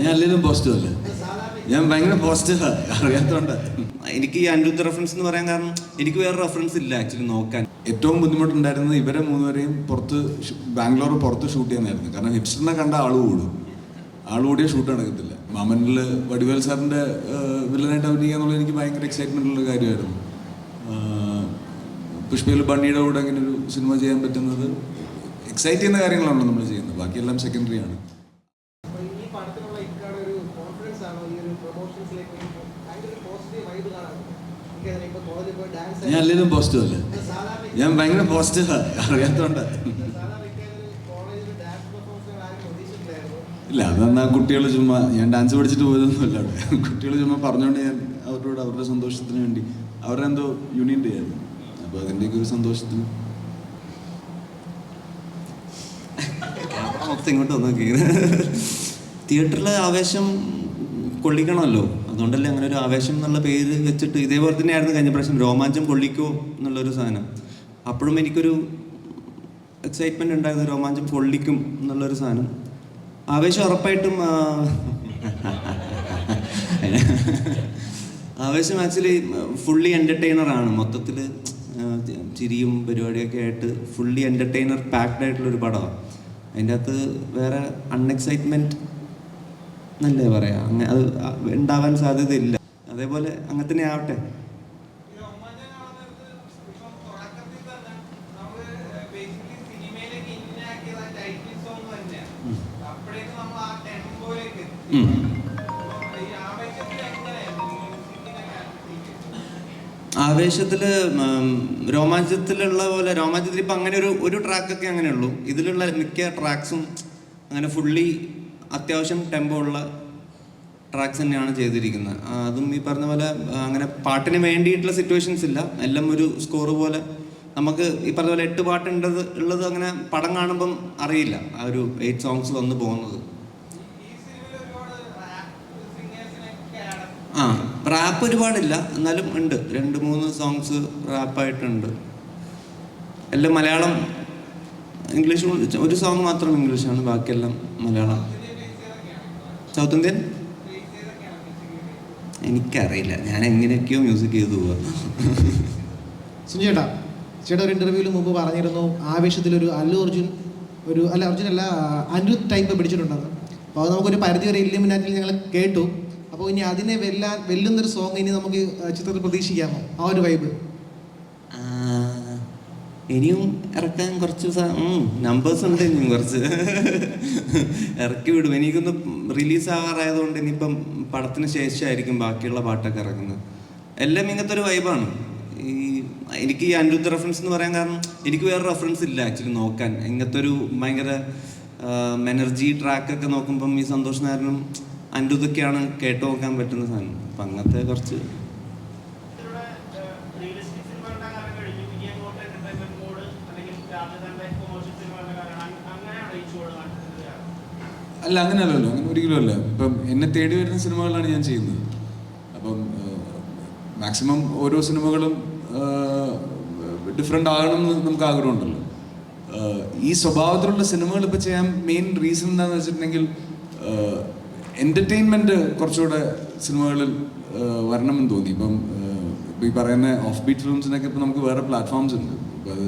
ഞാൻ അല്ലെങ്കിലും പോസിറ്റീവ് അല്ലേ? ഞാൻ ഭയങ്കര പോസിറ്റീവ് അറിയാത്തോണ്ട്. എനിക്ക് ഈ അനിരുദ്ധ റെഫറൻസ് എന്ന് പറയാൻ കാരണം എനിക്ക് വേറെ റെഫറൻസ് ഇല്ല ആക്ച്വലി നോക്കാൻ. ഏറ്റവും ബുദ്ധിമുട്ടുണ്ടായിരുന്നത് ഇവരെ മൂന്നുപേരെയും പുറത്ത് ബാംഗ്ലൂർ പുറത്ത് ഷൂട്ട് ചെയ്യാനായിരുന്നു. കാരണം ഹിപ്സ്റ്ററിനെ കണ്ട ആൾ കൂടും. ആൾ കൂടിയ ഷൂട്ട് നടക്കത്തില്ല. മാമനിൽ വടിവേൽ സാറിന്റെ വില്ലനായിട്ട് അഭിനയിക്കുക എന്നുള്ളത് എനിക്ക് ഭയങ്കര എക്സൈറ്റ്മെന്റ് ഉള്ള കാര്യമായിരുന്നു. പുഷ്പയിൽ ബണ്ണിയുടെ കൂടെ അങ്ങനെ ഒരു സിനിമ ചെയ്യാൻ പറ്റുന്നത് എക്സൈറ്റ് ചെയ്യുന്ന കാര്യങ്ങളാണല്ലോ നമ്മൾ ചെയ്യുന്നത്. ബാക്കിയെല്ലാം സെക്കൻഡറി ആണ് അപ്പൊ ഈ പടത്തിനുള്ള ഇക്കാടെ ഒരു കോൺഫിഡൻസ് ആണോ ഈ ഒരു പ്രൊമോഷൻസിലേക്ക് വരുമ്പോൾ ഭയങ്കര ഒരു പോസിറ്റീവ് വൈബ് കാണാറുണ്ട് എനിക്കതിനെ ഇപ്പൊ കോളേജിൽ പോയി ഡാൻസ് ഞാൻ അല്ലെങ്കിലും പോസിറ്റീവ് അല്ലേ? ഞാൻ ഭയങ്കര പോസിറ്റീവ് അറിയാത്തോണ്ട്. ഇല്ല അതെന്നാ കുട്ടികൾ ചുമ്മാ ഞാൻ ഡാൻസ് പഠിച്ചിട്ട് പോയതൊന്നുമല്ല അവിടെ. കുട്ടികൾ ചുമ്മാ പറഞ്ഞുകൊണ്ട് ഞാൻ അവരോട് അവരുടെ സന്തോഷത്തിന് വേണ്ടി അവരുടെ എന്തോ യൂണിയൻ ഡേ ആയിരുന്നു. അപ്പോൾ അതിന്റെയൊക്കെ ഒരു സന്തോഷത്തിന്. മൊത്തം ഇങ്ങോട്ട് വന്നു തിയേറ്ററിലെ ആവേശം കൊള്ളിക്കണമല്ലോ. അതുകൊണ്ടല്ലേ അങ്ങനെ ഒരു ആവേശം എന്നുള്ള പേര് വെച്ചിട്ട് ഇതേപോലെ തന്നെയായിരുന്നു കഴിഞ്ഞ പ്രാവശ്യം രോമാഞ്ചം കൊള്ളിക്കോ എന്നുള്ളൊരു സാധനം. അപ്പോഴും എനിക്കൊരു എക്സൈറ്റ്മെന്റ് ഉണ്ടായിരുന്നു രോമാഞ്ചം കൊള്ളിക്കും എന്നുള്ളൊരു സാധനം. ആവേശം ഉറപ്പായിട്ടും ആവേശം ആക്ച്വലി ഫുള്ളി എന്റർടൈനർ ആണ്. മൊത്തത്തിൽ ചിരിയും പരിപാടിയൊക്കെ ആയിട്ട് ഫുള്ളി എന്റർടൈനർ പാക്ഡ് ആയിട്ടുള്ളൊരു പടമാണ് അതിന്റെ അകത്ത് വേറെ അൺഎക്സൈറ്റ്മെന്റ് എന്നല്ലേ പറയാം. അങ്ങനെ അത് ഉണ്ടാവാൻ സാധ്യതയില്ല. അതേപോലെ അങ്ങനെ തന്നെ ആവട്ടെ. ആവേശത്തിൽ രോമാഞ്ചത്തിലുള്ള പോലെ രോമാഞ്ചത്തിൽ ഇപ്പൊ അങ്ങനെ ഒരു ഒരു ട്രാക്കൊക്കെ അങ്ങനെയുള്ളൂ. ഇതിലുള്ള മിക്ക ട്രാക്സും അങ്ങനെ ഫുള്ളി അത്യാവശ്യം ടെമ്പോ ഉള്ള ട്രാക്സ് തന്നെയാണ് ചെയ്തിരിക്കുന്നത്. അതും ഈ പറഞ്ഞ പോലെ അങ്ങനെ പാട്ടിന് വേണ്ടിയിട്ടുള്ള സിറ്റുവേഷൻസ് ഇല്ല. എല്ലാം ഒരു സ്കോർ പോലെ. നമുക്ക് ഈ പറഞ്ഞ പോലെ എട്ട് പാട്ടുണ്ടത് ഉള്ളത് അങ്ങനെ പടം കാണുമ്പം അറിയില്ല. ആ ഒരു എയ്റ്റ് സോങ്സ് വന്ന് പോകുന്നത്. ആ റാപ്പ് ഒരുപാടില്ല. എന്നാലും ഉണ്ട്. രണ്ട് മൂന്ന് സോങ്സ് റാപ്പായിട്ടുണ്ട് എല്ലാം മലയാളം ഇംഗ്ലീഷ് ഒരു സോങ് മാത്രം ഇംഗ്ലീഷാണ്. ബാക്കിയെല്ലാം മലയാളം. South Indian? എനിക്കറിയില്ല. ഞാൻ എങ്ങനെയൊക്കെയോ മ്യൂസിക് ചെയ്തു പോവാ. സുഞ്ചേട്ടാ ചേട്ടാ ഒരു ഇന്റർവ്യൂവിൽ മുമ്പ് പറഞ്ഞിരുന്നു ആവേശത്തിൽ ഒരു അല്ലു അർജുൻ ഒരു അല്ല അർജുൻ അല്ല അനിരുദ്ധ് ടൈപ്പ് പിടിച്ചിട്ടുണ്ടെന്ന്. അപ്പോൾ നമുക്കൊരു പരിധി വരെ ഇല്ലിമിനാറ്റിൽ ഞങ്ങൾ കേട്ടു. അപ്പോൾ ഇനി അതിനെ വെല്ലാൻ വെല്ലുന്നൊരു സോങ് ഇനി നമുക്ക് ചിത്രത്തിൽ പ്രതീക്ഷിക്കാമോ? ആ ഒരു വൈബ് ഇനിയും ഇറക്കാൻ കുറച്ച് നമ്പേഴ്സ് ഉണ്ട് ഇനിയും കുറച്ച്. ഇറക്കി വിടും. എനിക്കൊന്ന് റിലീസ് ആവാറായതുകൊണ്ട് ഇനിയിപ്പം പടത്തിന് ശേഷമായിരിക്കും ബാക്കിയുള്ള പാട്ടൊക്കെ ഇറക്കുന്നത് എല്ലാം ഇങ്ങനത്തെ ഒരു വൈബാണ് ഈ എനിക്ക് ഈ അനിരുദ്ധ റെഫറൻസ് എന്ന് പറയാൻ കാരണം എനിക്ക് വേറെ റെഫറൻസ് ഇല്ല ആക്ച്വലി നോക്കാൻ. ഇങ്ങനത്തെ ഒരു ഭയങ്കര എനർജി ട്രാക്കൊക്കെ നോക്കുമ്പം ഈ സന്തോഷ് നാരനും അനിരുദ്ധൊക്കെയാണ് കേട്ടു നോക്കാൻ പറ്റുന്ന സാധനം. അപ്പം അങ്ങനത്തെ കുറച്ച് അല്ല അങ്ങനെയല്ലല്ലോ. അങ്ങനെ ഒരിക്കലും അല്ല. ഇപ്പം എന്നെ തേടി വരുന്ന സിനിമകളാണ് ഞാൻ ചെയ്യുന്നത്. അപ്പം മാക്സിമം ഓരോ സിനിമകളും ഡിഫറെന്റ് ആകണം എന്ന് നമുക്ക് ആഗ്രഹമുണ്ടല്ലോ. ഈ സ്വഭാവത്തിലുള്ള സിനിമകൾ ഇപ്പോൾ ചെയ്യാൻ മെയിൻ റീസൺ എന്താണെന്ന് വെച്ചിട്ടുണ്ടെങ്കിൽ എന്റർടൈൻമെന്റ് കുറച്ചുകൂടെ സിനിമകളിൽ വരണമെന്ന് തോന്നി. ഇപ്പം ഇപ്പം ഈ പറയുന്ന ഓഫ് ബീറ്റ് ഫിലിംസിനൊക്കെ ഇപ്പോൾ നമുക്ക് വേറെ പ്ലാറ്റ്ഫോംസ് ഉണ്ട്. അപ്പോൾ അത്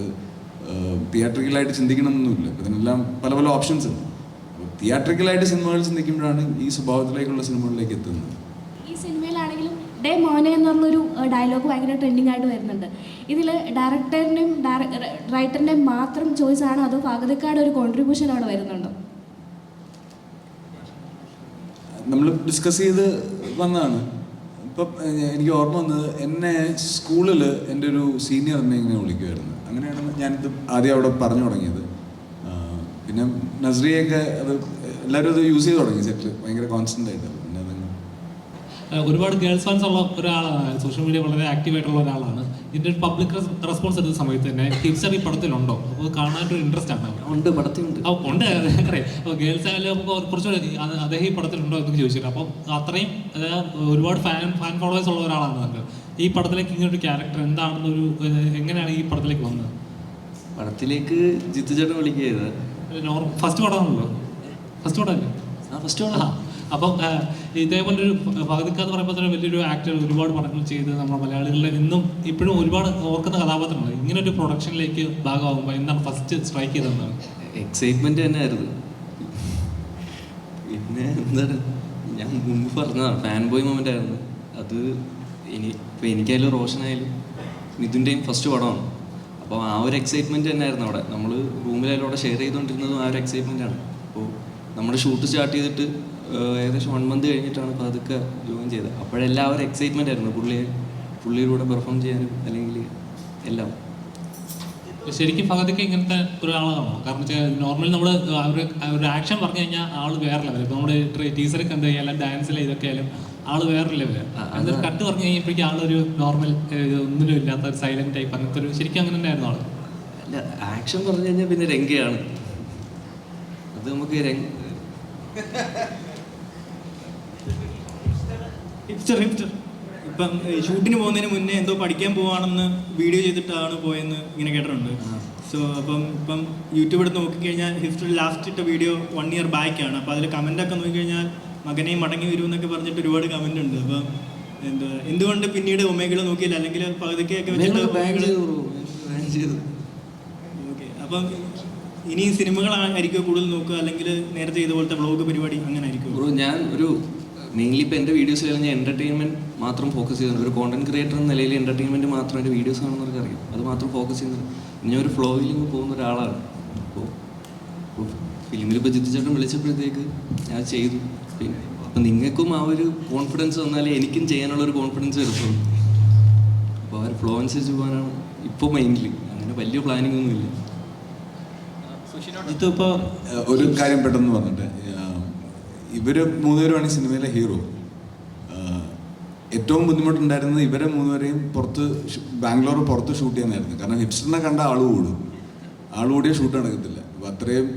തിയേറ്ററിക്കലായിട്ട് ചിന്തിക്കണമെന്നൊന്നുമില്ല. അപ്പം ഇതിനെല്ലാം പല പല ഓപ്ഷൻസ് ഉണ്ട്. തിയേറ്ററിക്കലായിട്ട് സിനിമകൾ ചിന്തിക്കുമ്പോഴാണ് ഈ സ്വഭാവത്തിലേക്കുള്ള സിനിമകളിലേക്ക് എത്തുന്നത്. ഈ സിനിമയിലാണെങ്കിലും ഡേ മോനെ എന്നുള്ളൊരു ഡയലോഗ് ഭയങ്കര ട്രെൻഡിങ് ആയിട്ട് വരുന്നുണ്ട്. ഇതിൽ ഡയറക്ടറിന്റെയും റൈറ്ററിന്റെയും മാത്രം ചോയ്സ് ആണോ. അതോ ഫാഗതിക്കാട് ഒരു കോൺട്രിബ്യൂഷൻ അവിടെ വരുന്നുണ്ടോ. നമ്മൾ ഡിസ്കസ് ചെയ്ത് വന്നതാണ്. ഇപ്പം എനിക്ക് ഓർമ്മ വന്നത് എന്നെ സ്കൂളിൽ എന്റെ ഒരു സീനിയർ എന്നെ ഇങ്ങനെ വിളിക്കുമായിരുന്നു അങ്ങനെയാണ് ഞാനിത് ആദ്യം അവിടെ പറഞ്ഞു തുടങ്ങിയത്. പിന്നെ നസ്രിയൊക്കെ അത് എല്ലാവരും അത് യൂസ് ചെയ്ത് തുടങ്ങി സെറ്റ് ഭയങ്കര കോൺസ്റ്റന്റ് ആയിട്ട്. പിന്നെ ഒരുപാട് ഗേൾസ് ഫാൻസ് ഉള്ള ഒരാളാണ്. സോഷ്യൽ മീഡിയ വളരെ ആക്റ്റീവ് ആയിട്ടുള്ള ഒരാളാണ്. ഇതിന്റെ ഒരു പബ്ലിക് റെസ്പോൺസ് എടുത്ത സമയത്ത് തന്നെ ഹിപ്സർ ഈ പടത്തിലുണ്ടോ? അപ്പോൾ കാണാനൊരു ഇൻട്രസ്റ്റ് ആണ്. ഉണ്ട് പടത്തിലുണ്ട്. ഉണ്ട്. അറിയാം അപ്പോൾ ഗേൾസ് ആയാലും കുറച്ചുകൂടെ അദ്ദേഹം ഈ പടത്തിലുണ്ടോ എന്ന് ചോദിച്ചിട്ട് അപ്പോൾ അത്രയും ഒരുപാട് ഫാൻ ഫാൻ ഫോളോവേഴ്സ് ഉള്ള ഒരാളാണ് നമുക്ക് ഈ പടത്തിലേക്ക് ഇങ്ങനെ ഒരു ക്യാരക്ടർ എന്താണെന്നൊരു എങ്ങനെയാണ് ഈ പടത്തിലേക്ക് വന്നത്? പടത്തിലേക്ക് ജിത്തു ചേട്ടൻ വിളിക്കുക നോർമൽ ഫസ്റ്റ് പടമാണല്ലോ. ഫസ്റ്റ് പടമല്ലേ? ഫസ്റ്റ് ആ, അപ്പം ഇതേപോലെ ഒരു ഭഗതിക്ക എന്ന് പറയുമ്പോൾ തന്നെ വലിയൊരു ആക്ടർ ഒരുപാട് പടങ്ങൾ ചെയ്ത് നമ്മുടെ മലയാളികളിൽ ഇന്നും ഇപ്പോഴും ഒരുപാട് ഓർക്കുന്ന കഥാപാത്രമാണ് ഇങ്ങനെ ഒരു പ്രൊഡക്ഷനിലേക്ക് ഭാഗമാകുമ്പോൾ എന്താണ് ഫസ്റ്റ് സ്ട്രൈക്ക് ചെയ്തതെന്നാണ് എക്സൈറ്റ്മെന്റ് തന്നെ ആയിരുന്നു പിന്നെ എന്താണ്? ഞാൻ മുമ്പ് പറഞ്ഞതാണ് ഫാൻ ബോയ് മൊമെന്റ് ആയിരുന്നു. അത് ഇനി ഇപ്പം എനിക്കായാലും റോഷനായാലും മിഥുന്റെയും ഫസ്റ്റ് പടമാണ്. അപ്പോൾ ആ ഒരു എക്സൈറ്റ്മെന്റ് തന്നെ ആയിരുന്നു അവിടെ നമ്മൾ റൂമിലായാലും ഷെയർ ചെയ്തുകൊണ്ടിരുന്നതും ആ ഒരു എക്സൈറ്റ്മെന്റ് ആണ്. അപ്പോൾ നമ്മൾ ഷൂട്ട് സ്റ്റാർട്ട് ചെയ്തിട്ട് ഏകദേശം വൺ മന്ത് കഴിഞ്ഞിട്ടാണ് പതുക്കെ ജോയിൻ ചെയ്തത്. അപ്പോഴെല്ലാം ഒരു എക്സൈറ്റ്മെന്റ് ആയിരുന്നു. പുള്ളിയെ പുള്ളിയിലൂടെ പെർഫോം ചെയ്യാനും അല്ലെങ്കിൽ എല്ലാം. ശരിക്കും ഭഗതിക്ക് ഇങ്ങനത്തെ ഒരാളാണോ? കാരണം വെച്ചാൽ നോർമലി നമ്മൾ ആക്ഷൻ പറഞ്ഞു കഴിഞ്ഞാൽ ആൾ വേറെ ലെവൽ ഇപ്പോൾ നമ്മുടെ ടീച്ചറെ കണ്ടു കഴിഞ്ഞാൽ ഡാൻസിൽ ഇതൊക്കെ ആയാലും ആൾ വേറെ ലെവൽ എന്നിട്ട് അതൊരു കട്ട് പറഞ്ഞു കഴിഞ്ഞപ്പോഴേക്കും ആളൊരു നോർമൽ ഒന്നിലും ഇല്ലാത്ത ഒരു സൈലന്റ് ടൈപ്പ് അങ്ങനത്തെ ഒരു ശരിക്കും അങ്ങനെ തന്നെയായിരുന്നു ആൾ. അല്ല ആക്ഷൻ പറഞ്ഞു കഴിഞ്ഞാൽ പിന്നെ രംഗയാണ്. അത് നമുക്ക് രംഗ ഹിപ്സ്റ്റർ ഹിപ്സ്റ്റർ. ഇപ്പം ഷൂട്ടിന് പോകുന്നതിന് മുന്നേ എന്തോ പഠിക്കാൻ പോവാണെന്ന് വീഡിയോ ചെയ്തിട്ടാണ് പോയെന്ന് ഇങ്ങനെ കേട്ടിട്ടുണ്ട്. സോ അപ്പം ഇപ്പം യൂട്യൂബ് എടുത്ത് നോക്കിക്കഴിഞ്ഞാൽ ഹിപ്സ്റ്റർ ലാസ്റ്റ് ഇട്ട വീഡിയോ വൺ ഇയർ ബാക്കാണ് അപ്പോൾ അതിൽ കമന്റൊക്കെ നോക്കിക്കഴിഞ്ഞാൽ മകനെയും മടങ്ങി വരും എന്നൊക്കെ പറഞ്ഞിട്ട് ഒരുപാട് കമന്റ് ഉണ്ട്. അപ്പം എന്താ എന്തുകൊണ്ട് പിന്നീട് ഒമേഗിൾ നോക്കിയില്ല? അല്ലെങ്കിൽ പകുതിക്കൊക്കെ വെച്ചിട്ട് ഒമേഗിൾ ഓക്കെ. അപ്പം ഇനി സിനിമകളായിരിക്കുമോ കൂടുതൽ നോക്കുക? അല്ലെങ്കിൽ നേരത്തെ ചെയ്ത പോലത്തെ വ്ളോഗ് പരിപാടി അങ്ങനെ ആയിരിക്കും ഞാൻ ഒരു മെയിൻലി ഇപ്പോൾ എന്റെ വീഡിയോസിൽ ഞാൻ എന്റർടൈൻമെന്റ് മാത്രം ഫോക്കസ് ചെയ്യുന്നുണ്ട്. ഒരു കോണ്ടന്റ് ക്രിയേറ്റർ എന്ന നിലയിൽ എന്റർടൈൻമെന്റ് മാത്രം എന്റെ വീഡിയോസ് കാണുന്നവർക്ക് അറിയാം. അത് മാത്രം ഫോക്കസ് ചെയ്യുന്നത് ഞാൻ ഒരു ഫ്ലോയിൽ പോകുന്ന ഒരാളാണ്. അപ്പോൾ ഫിലിമിൽ ഇപ്പോൾ ജിത്തിച്ചേട്ടൻ വിളിച്ചപ്പോഴത്തേക്ക് ഞാൻ ചെയ്തു. അപ്പം നിങ്ങൾക്കും ആ ഒരു കോൺഫിഡൻസ് വന്നാലേ എനിക്കും ചെയ്യാനുള്ള ഒരു കോൺഫിഡൻസ് വരുത്തുള്ളൂ അപ്പോൾ ആ ഒരു ഫ്ലോ അനുസരിച്ച് പോകാനാണ് ഇപ്പോൾ മൈൻഡിൽ അങ്ങനെ വലിയ പ്ലാനിങ് ഒന്നുമില്ല ഇല്ല. ഇതിപ്പോൾ ഒരു കാര്യം പെട്ടെന്ന് പറഞ്ഞിട്ട്. ഇവർ ഇവർ മൂന്നുപേരുമാണ് ഈ സിനിമയിലെ ഹീറോ. ഏറ്റവും ബുദ്ധിമുട്ടുണ്ടായിരുന്നത് ഇവരെ മൂന്നുപേരെയും പുറത്ത് ബാംഗ്ലൂർ പുറത്ത് ഷൂട്ട് ചെയ്യാനായിരുന്നു. കാരണം ഹിപ്സ്റ്ററിനെ കണ്ട ആൾ കൂടും. ആൾ കൂടിയ ഷൂട്ട് നടക്കത്തില്ല. അപ്പോൾ അത്രയും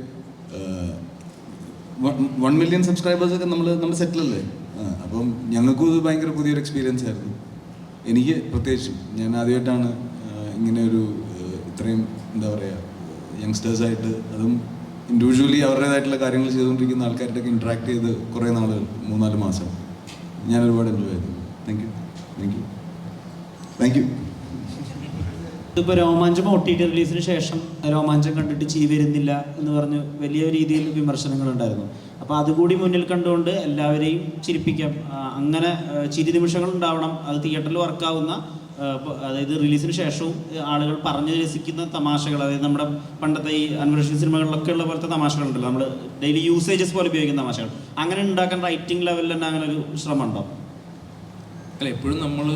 വൺ മില്യൺ സബ്സ്ക്രൈബേഴ്സ് ഒക്കെ നമ്മൾ സെറ്റിൽ അല്ലേ? അപ്പം ഞങ്ങൾക്കും ഇത് ഭയങ്കര പുതിയൊരു എക്സ്പീരിയൻസ് ആയിരുന്നു. എനിക്ക് പ്രത്യേകിച്ചും ഞാൻ ആദ്യമായിട്ടാണ് ഇങ്ങനെ ഒരു ഇത്രയും എന്താ പറയുക യങ്സ്റ്റേഴ്സായിട്ട് അതും ഇൻഡിവിജ്വലി അവരുടേതായിട്ടുള്ള കാര്യങ്ങൾ ചെയ്തുകൊണ്ടിരിക്കുന്ന ആൾക്കാരുടെയൊക്കെ ഇൻട്രാക്ട് ചെയ്ത് കുറേ നാളുകൾ മൂന്നാൽ മാസം. ഞാൻ ഒരുപാട് എൻജോയ് ചെയ്തു. Thank you thank you thank you ഇതിപ്പോൾ രോമാഞ്ചം ഒ ടി ടി റിലീസിന് ശേഷം രോമാഞ്ചം കണ്ടിട്ട് ചീ വരുന്നില്ല എന്ന് പറഞ്ഞ് വലിയ രീതിയിൽ വിമർശനങ്ങളുണ്ടായിരുന്നു. അപ്പോൾ അതുകൂടി മുന്നിൽ കണ്ടുകൊണ്ട് എല്ലാവരെയും ചിരിപ്പിക്കാം. അങ്ങനെ ചിരി നിമിഷങ്ങൾ ഉണ്ടാവണം. അത് തിയേറ്ററിൽ വർക്കാവുന്ന അതായത് റിലീസിന് ശേഷവും ആളുകൾ പറഞ്ഞു രസിക്കുന്ന തമാശകൾ അതായത് നമ്മുടെ പണ്ടത്തെ ഈ അൻവേഷൻ സിനിമകളിലൊക്കെ ഉള്ള പോലത്തെ തമാശകളുണ്ടല്ലോ. നമ്മൾ ഡെയിലി യൂസേജസ് പോലെ ഉപയോഗിക്കുന്ന തമാശകൾ. അങ്ങനെ ഉണ്ടാക്കാൻ റൈറ്റിംഗ് ലെവലിൽ തന്നെ അങ്ങനെ ഒരു ശ്രമം അല്ല എപ്പോഴും നമ്മൾ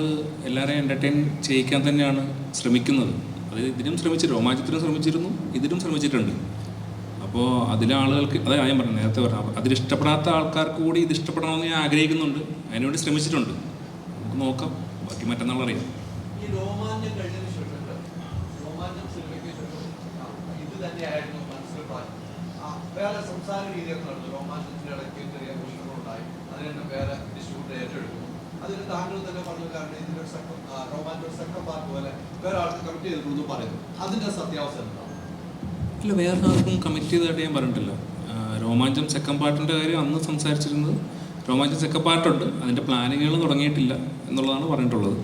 എല്ലാവരെയും എന്റർടൈൻ ചെയ്യിക്കാൻ തന്നെയാണ് ശ്രമിക്കുന്നത്. അതായത് ഇതിനും ശ്രമിച്ചു രോമാഞ്ചത്തിനും ശ്രമിച്ചിരുന്നു ഇതിനും ശ്രമിച്ചിട്ടുണ്ട്. അപ്പോൾ അതിലെ ആളുകൾക്ക് അതെ ഞാൻ പറഞ്ഞു നേരത്തെ പറഞ്ഞു അതിലിഷ്ടപ്പെടാത്ത ആൾക്കാർക്ക് കൂടി ഇത് ഇഷ്ടപ്പെടണമെന്ന് ഞാൻ ആഗ്രഹിക്കുന്നുണ്ട് അതിനുവേണ്ടി ശ്രമിച്ചിട്ടുണ്ട്. നമുക്ക് നോക്കാം ബാക്കി മറ്റന്നാൾ അറിയാം. വേറെ സംസാര രീതിയൊക്കെ നടന്നു. രോമാഞ്ചത്തിന്റെ ഇടയ്ക്ക് ചെറിയ പ്രശ്നങ്ങളുണ്ടായി അതിന് വേറെ ഡിസ്ട്രിബ്യൂട്ടർ ഏറ്റെടുത്തു. അതിന് താങ്കൾ തന്നെ പറഞ്ഞു? കാരണം ഇതിന്റെ രോമാഞ്ചം പാർക്ക് പോലെ വേറെ ആൾക്ക് കമ്മിറ്റ് ചെയ്തിട്ടുണ്ടെന്ന് പറയുന്നു. അതിന്റെ സത്യാവസ്ഥ എന്താണ് ഇല്ല വേറെ ആർക്കും കമ്മിറ്റ് ചെയ്തതായിട്ട് ഞാൻ പറഞ്ഞിട്ടില്ല. രോമാഞ്ചം സെക്കൻഡ് പാർട്ടിന്റെ കാര്യം അന്ന് സംസാരിച്ചിരുന്നത് രോമാഞ്ചം സെക്കൻഡ് പാർട്ടുണ്ട് അതിന്റെ പ്ലാനിങ്ങുകൾ തുടങ്ങിയിട്ടില്ല എന്നുള്ളതാണ് പറഞ്ഞിട്ടുള്ളത്.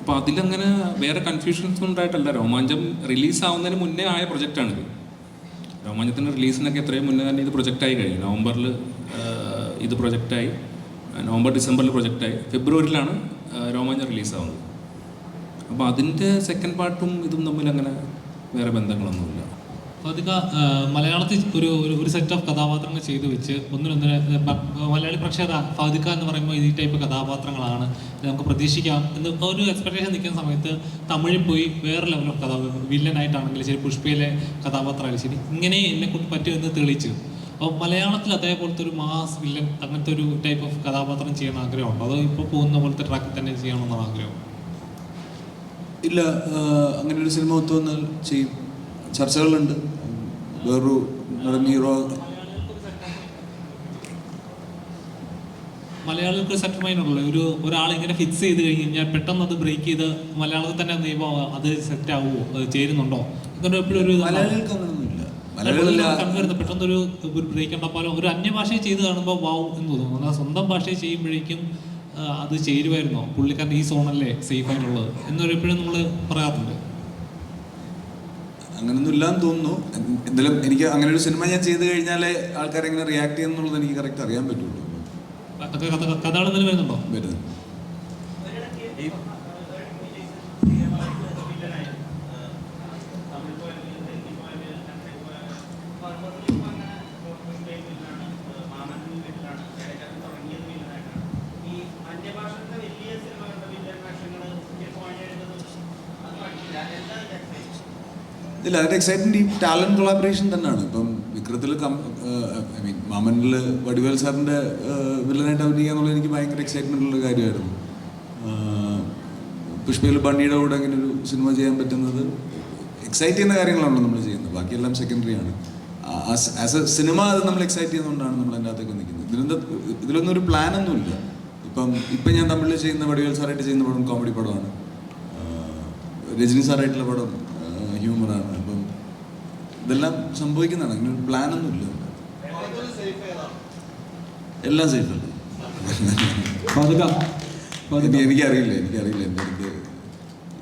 അപ്പോൾ അതിലങ്ങനെ വേറെ കൺഫ്യൂഷൻസ് ഉണ്ടായിട്ടല്ല. രോമാഞ്ചം റിലീസ് ആവുന്നതിന് മുന്നേ ആയ പ്രൊജക്റ്റാണിത് രോമാഞ്ചത്തിന്റെ റിലീസിനൊക്കെ എത്രയും മുന്നേ തന്നെ ഇത് പ്രൊജക്റ്റായി കഴിഞ്ഞു. നവംബറിൽ ഇത് പ്രൊജക്റ്റായി നവംബർ ഡിസംബറിൽ പ്രൊജക്റ്റായി. ഫെബ്രുവരിയിലാണ് രോമാഞ്ചം റിലീസാവുന്നത്. അപ്പോൾ അതിന്റെ സെക്കൻഡ് പാർട്ടും ഇതും തമ്മിൽ അങ്ങനെ വേറെ ബന്ധങ്ങളൊന്നുമില്ല. ഫാദിക മലയാളത്തിൽ ഒരു ഒരു- സെറ്റ് ഓഫ് കഥാപാത്രങ്ങൾ ചെയ്തു വെച്ച് ഒന്നിനൊന്നിനെ മലയാളി പ്രക്ഷേത ഫാദിക്ക എന്ന് പറയുമ്പോൾ ഈ ടൈപ്പ് കഥാപാത്രങ്ങളാണ്. നമുക്ക് പ്രതീക്ഷിക്കാം എന്ന് ഒരു എക്സ്പെക്ടേഷൻ നിൽക്കുന്ന സമയത്ത് തമിഴിൽ പോയി വേറെ ലെവൽ ഓഫ് കഥാപാത്രം വില്ലനായിട്ടാണെങ്കിലും ശരി പുഷ്പയിലെ കഥാപാത്രമായാലും ശരി ഇങ്ങനെ എന്നെ കൊണ്ട് പറ്റുമെന്ന് തെളിയിച്ചു. അപ്പോൾ മലയാളത്തിൽ അതേപോലത്തെ ഒരു മാസ് വില്ലൻ അങ്ങനത്തെ ഒരു ടൈപ്പ് ഓഫ് കഥാപാത്രം ചെയ്യാൻ ആഗ്രഹമുണ്ടോ? അതോ ഇപ്പോൾ പോകുന്ന പോലത്തെ ട്രാക്കിൽ തന്നെ ചെയ്യണമെന്നാണ് ആഗ്രഹം? ഇല്ല അങ്ങനെ ഒരു സിനിമ ഒത്തു വന്നാൽ ചെയ്യും. ചർച്ചകളുണ്ട്. വേറൊരു ഹീറോ മലയാളികൾക്ക് ഉള്ളൂ ഒരു ഒരാൾ ഇങ്ങനെ ഫിക്സ് ചെയ്ത് കഴിഞ്ഞ് കഴിഞ്ഞാൽ പെട്ടെന്ന് അത് ബ്രേക്ക് ചെയ്ത് മലയാളത്തിൽ തന്നെ നിയമം അത് സെറ്റ് ആവുമോ അത് ചേരുന്നുണ്ടോ? അങ്ങനെ എപ്പോഴും ഒരു മലയാളികൾക്ക് കണ്ടുവരുന്നത് പെട്ടെന്ന് ഒരു ഒരു ബ്രേക്ക് ഉണ്ടപ്പോൾ ഒരു അന്യഭാഷയെ ചെയ്ത് കാണുമ്പോൾ വാവ് എന്ന് തോന്നും. എന്നാൽ സ്വന്തം ഭാഷയെ ചെയ്യുമ്പോഴേക്കും അത് ചേരുമായിരുന്നോ. പുള്ളിക്കാരൻ ഈ സോണല്ലേ സേഫ് ആയിട്ടുള്ളത് എന്നൊരു എപ്പോഴും നമ്മൾ പറയാറുണ്ട്. അങ്ങനൊന്നും ഇല്ലാന്ന് തോന്നുന്നു. എന്തായാലും എനിക്ക് അങ്ങനെ ഒരു സിനിമ ഞാൻ ചെയ്ത് കഴിഞ്ഞാൽ ആൾക്കാർ എങ്ങനെ റിയാക്ട് ചെയ്യുന്നുള്ളത് എനിക്ക് കറക്റ്റ് അറിയാൻ പറ്റുള്ളൂ. കഥകൾ എന്തെങ്കിലും വരുന്നുണ്ടോ? വരുന്നത് ഈ അന്യഭാഷത്തെ വലിയ സിനിമകളുടെ വില്ലൻ വേഷങ്ങൾ അത് പഠിക്കില്ല എന്താ എക്സൈറ്റ് ഇല്ല അതിന്റെ എക്സൈറ്റ്മെന്റ് ഈ ടാലന്റ് കൊളാബറേഷൻ തന്നെയാണ്. ഇപ്പം വിക്രത്തിൽ ഐ മീൻ മാമനിൽ വടിവേൽ സാറിന്റെ വില്ലനായിട്ട് അഭിനയിക്കുക എന്നുള്ളത് എനിക്ക് ഭയങ്കര എക്സൈറ്റ്മെന്റ് ഉള്ള കാര്യമായിരുന്നു. പുഷ്പയിൽ ബണ്ണിയുടെ കൂടെ അങ്ങനെ ഒരു സിനിമ ചെയ്യാൻ പറ്റുന്നത് എക്സൈറ്റ് ചെയ്യുന്ന കാര്യങ്ങളാണല്ലോ നമ്മൾ ചെയ്യുന്നത്. ബാക്കിയെല്ലാം സെക്കൻഡറി ആണ്. ആസ് എ സിനിമ അത് നമ്മൾ എക്സൈറ്റ് ചെയ്യുന്നതുകൊണ്ടാണ് നമ്മൾ അതിന്റെ അകത്തേക്ക് നിൽക്കുന്നത്. ഇതിലെന്താ ഇതിലൊന്നും ഒരു പ്ലാൻ ഒന്നുമില്ല ഇപ്പം ഇപ്പം ഞാൻ തമിഴിൽ ചെയ്യുന്ന വടിവേൽ സാറായിട്ട് ചെയ്യുന്ന പടം കോമഡി പടമാണ്. രജനി സാറായിട്ടുള്ള പടം ഹ്യൂമറാണ് ഇതെല്ലാം സംഭവിക്കുന്നതാണ്. അങ്ങനെ ഒരു പ്ലാനൊന്നുമില്ല എല്ലാം സേഫ് അല്ലേ എനിക്ക് എനിക്കറിയില്ല എനിക്കറിയില്ല. എന്റെ അടുത്ത്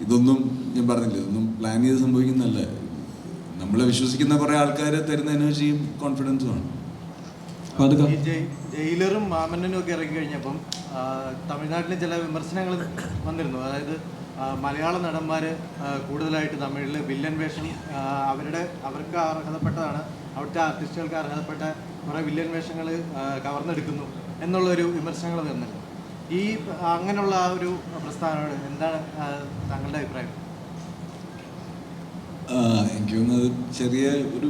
ഇതൊന്നും ഞാൻ പറഞ്ഞില്ല. ഇതൊന്നും പ്ലാൻ ചെയ്ത് സംഭവിക്കുന്നതല്ല. നമ്മളെ വിശ്വസിക്കുന്ന കുറെ ആൾക്കാരെ തരുന്ന എനർജിയും കോൺഫിഡൻസും ആണ്. ജയിലറും മാമന്നനും ഒക്കെ ഇറങ്ങി കഴിഞ്ഞപ്പം തമിഴ്നാട്ടിലെ തമിഴ്നാട്ടിൽ ചില വിമർശനങ്ങൾ വന്നിരുന്നു. അതായത് മലയാള നടന്മാർ കൂടുതലായിട്ട് തമിഴിൽ വില്ലൻ വേഷം അവരുടെ അവർക്ക് അർഹതപ്പെട്ടതാണ്. അവിടുത്തെ ആർട്ടിസ്റ്റുകൾക്ക് അർഹതപ്പെട്ട കുറേ വില്ലൻ വേഷങ്ങൾ കവർന്നെടുക്കുന്നു എന്നുള്ളൊരു വിമർശനങ്ങൾ തന്നെ ഈ അങ്ങനെയുള്ള ആ ഒരു പ്രസ്ഥാനോട് എന്താണ് താങ്കളുടെ അഭിപ്രായം? എനിക്ക് തോന്നുന്നത് ചെറിയ ഒരു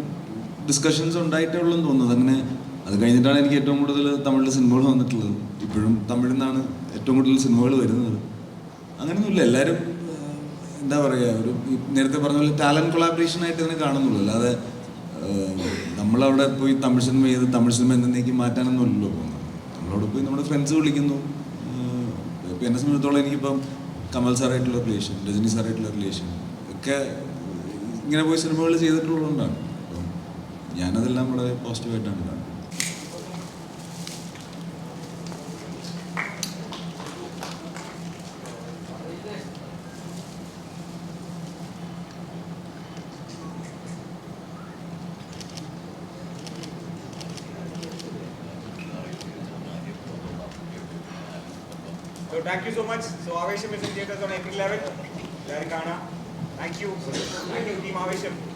ഡിസ്കഷൻസ് ഉണ്ടായിട്ടേ ഉള്ളൂ എന്ന് തോന്നുന്നത് അങ്ങനെ അത് കഴിഞ്ഞിട്ടാണ് എനിക്ക് ഏറ്റവും കൂടുതൽ തമിഴിൽ സിനിമകൾ വന്നിട്ടുള്ളത്. ഇപ്പോഴും തമിഴിൽ നിന്നാണ് ഏറ്റവും കൂടുതൽ സിനിമകൾ വരുന്നത്. അങ്ങനെയൊന്നുമില്ല എല്ലാവരും എന്താ പറയുക ഒരു നേരത്തെ പറഞ്ഞ പോലെ ടാലന്റ് കൊളാബറേഷൻ ആയിട്ട് ഇതിനെ കാണുന്നുള്ളൂ. അല്ലാതെ നമ്മളവിടെ പോയി തമിഴ് സിനിമ ചെയ്ത് തമിഴ് സിനിമ എന്നേക്ക് മാറ്റാനൊന്നുമല്ലല്ലോ പോകുന്നത് നമ്മളവിടെ പോയി നമ്മുടെ ഫ്രണ്ട്സ് വിളിക്കുന്നു. ഇപ്പം എന്നെ സംബന്ധിച്ചിടത്തോളം എനിക്കിപ്പം കമൽ സാറായിട്ടുള്ള റിലേഷൻ രജനി സാറായിട്ടുള്ള റിലേഷൻ ഒക്കെ ഇങ്ങനെ പോയി സിനിമകൾ ചെയ്തിട്ടുള്ളതുകൊണ്ടാണ്. അപ്പം ഞാനതെല്ലാം വളരെ പോസിറ്റീവായിട്ടാണ് കാണുന്നത്. you so much. So Avesham is in theaters on April 11th. Larikana. Thank you. Thank you, Team Avesham.